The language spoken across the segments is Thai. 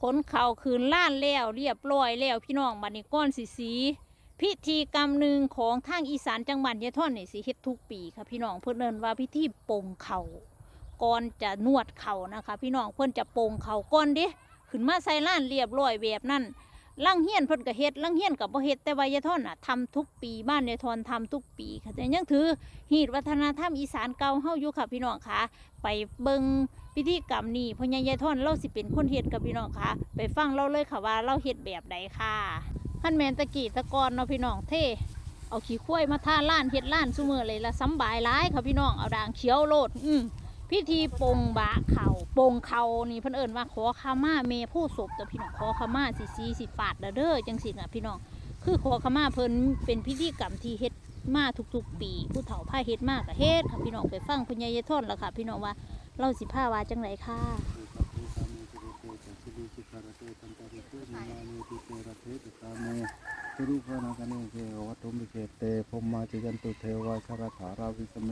ขนเข่าคืนล้านแล้วเรียบร้อยแล้วพี่น้องบัดนี้ก้อนสีสีพิธีกรรมหนึ่งของทางอีสานจังหวัดยะท่อนนี่สิเฮ็ดทุกปีค่ะพี่น้องเพื่อนเอินว่าพิธีปงเข่าก่อนจะนวดเข่านะคะ พี่น้องเพื่อนจะปงเข่าก่อนเด้ขึ้นมาใส่ล้านเรียบร้อยแบบนั้น ลังเฮียนเพิ่นก็เฮ็ดลังเฮียนก็บ่เฮ็ดแต่ว่ายะท่อนน่ะทำทุกปีบ้านยายทอนทำทุกปีค่ะแต่ยังถือฮีดวัฒนธรรมอีสานเก่าเฮาอยู่ค่ะพี่น้องค่ะ ไปเบิงพิธีกรรมนี้พ่อใหญ่ยายท่อนเราสิเป็นคนเฮ็ดกับพี่น้องค่ะ ไปฟังเราเลยค่ะว่าเราเฮ็ดแบบใดค่ะขั้นแมนตะกี้ตะกอนเนาะพี่น้องเท่เอาขี้ข้วยมาท่าล้านเฮ็ดล้านซุมือเลยละสำบายร้ายค่ะพี่น้องเอาด่างเขียวโลดอืม พิธีปงบะเข่าปงเขานี่เพิ่นเอิ้นว่าขอขมาเมผู้ศพแต่พี่น้องขอขมาสิสีสิฟาดเด้อเด้อจังสิน่ะพี่น้องคือขอขมาเพิ่นเป็นพิธีกรรมที่เฮ็ดมาทุกๆ ปีผู้เฒ่าพาเฮ็ดมากก็เฮ็ดค่ะพี่น้องไปฟังพ่อใหญ่ยายท่อนแล้วค่ะ พี่น้องว่าเล่าสิผ้าวาจังไรค่ะรูปนาคเนเกวัตถุมิเกเตพมมาจยันตุเทวาสารถาราวิสเม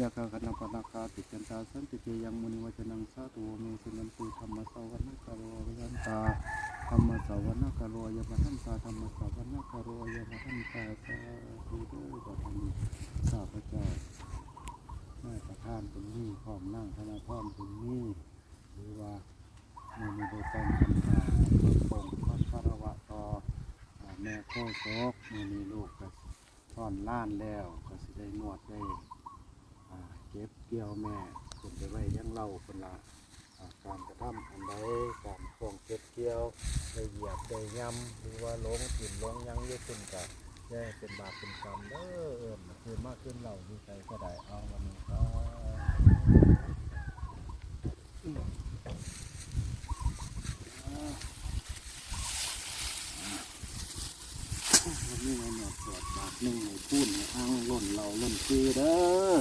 ยาคาคณปนาคาติจันตาสันติเกยังมุนิวจนังสาตุเมสุนันตุธรรมสาวนคารวยันตาธรรมสาวนคารวยมหันตาธรรมสาวนคารวยมหันตาสาธุด้อบัดนี้ข้าพเจ้าแม่ประธานตรงนี้พร้อมนั่งคณะพร้อมตรงนี้หรือว่าในมีโดยการทำงานเพื่อปงพระคารวะต่ออ่าแม่โคโซกมีมีลูกก็ท่อนล้านแล้วก็สิได้นวดได้ เก็บเกี่ยวแม่คนไปไว้ยังเล่าคนละการกระทำอันใดการฟองเก็บเกี่ยวได้เหยียบได้ย่ำหรือว่าล้มถิ่นล้มยังเยอะขึ้นกับแย่เป็นบาปเป็นกรรมเด้อเอิญคือมากขึ้นเราดีใจก็ได้เอาวันนี้ก็ วันนี้มันเนี่ยปวดบาทหนึ่งในพูนในอ้างล่นเราล่นคือเด้อ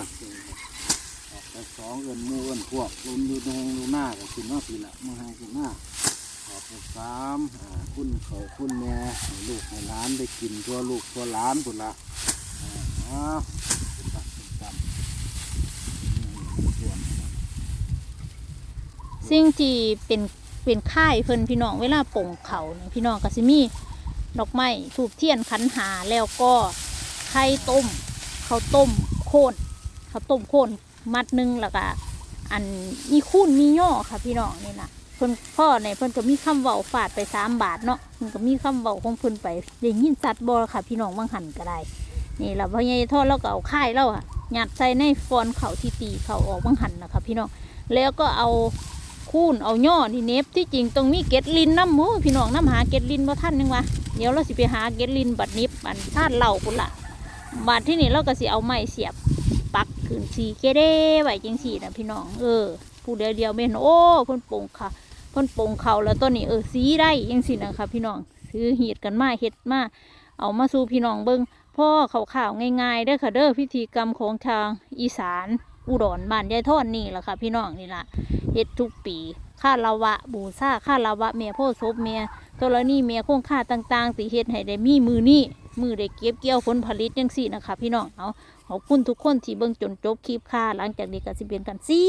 ออกไปสองเอินมูเอินพวกลมดูนงดูหน้าก็ขึ้นมาปีละมาให้ขึ้นหน้าขอบคุณสามอ่าคุณเขาคุณแม่ให้ลูกให้หลานได้กินตัวลูกตัวหลานพุ่นละอ้าวเป็นตักเป็นจำนี่ส่วนสิ่งที่เป็นเป็นค่ายเพิ่นพี่น้องเวลาปลงเขาเนี่ยพี่น้องก็สิมี ดอกไม้ถูกเทียนขันหาแล้วก็ไข่ต้มข้าวต้มโคนข้าวต้มโคนมัดหนึงแล้วก็อันมีคูนมีย่อค่ะพี่น้องนี่นะเพิ่นพ่อในเพิ่นก็มีคำเว้าฝาดไปสามบาทเนาะเพิ่นก็มีคำเว้าของเพิ่นไปได้ยินสัตว์บอค่ะ พี่น้องบางหันก็ได้นี่แหละพ่อใหญ่ทอดแล้วก็เอาค่ายแล้วอะยัดใส่ในฟอนเขาที่ตีเขาออกบางหันนะคะพี่น้องแล้วก็เอา คูนเอาย่อนี่เน็บที่จริงต้องมีเกล็ดลินน้ำหมูพี่น้องน้ำหาเกล็ดลินบ่ท่านยังวะเดี๋ยวเราสิไปหาเกล็ดลินบัดนิบบัดท่านเหล่าพุ่นละบาดที่นี่เราก็สิเอาไม้เสียบปักขึ้นสีเกเด้ไว้จังสีนะพี่น้องเออผู้เดียวเดียวเม่นโอ้พ่นโป่งค่ะพ่นโป่งเขาแล้วตัวนี้เออสีได้ยังสินะคะพี่น้องซื้อเหีดกันมาเฮ็ดมาเอามาสู่พี่น้องเบิ่งพ่อข่าวข่าวง่ายๆเด้อค่ะเด้อพิธีกรรมของทางอีสานอุดรบ้านยายทอนนี่แหละค่ะพี่น้องนี่ละ ฮ็ดทุกปีค่าละวะบูชาค่าละวะเมียพ่อศพเมียตรณีเมียคงค่าต่างๆสิเฮ็ดให้ได้มีมือนี่มือได้เก็บเกี่ยวผลผลิตจังซี่นะคะพี่น้องเอาขอบคุณทุกคนที่เบิ่งจนจบคลิปค่ะ หลังจากนี้ก็สิเป็นกันซี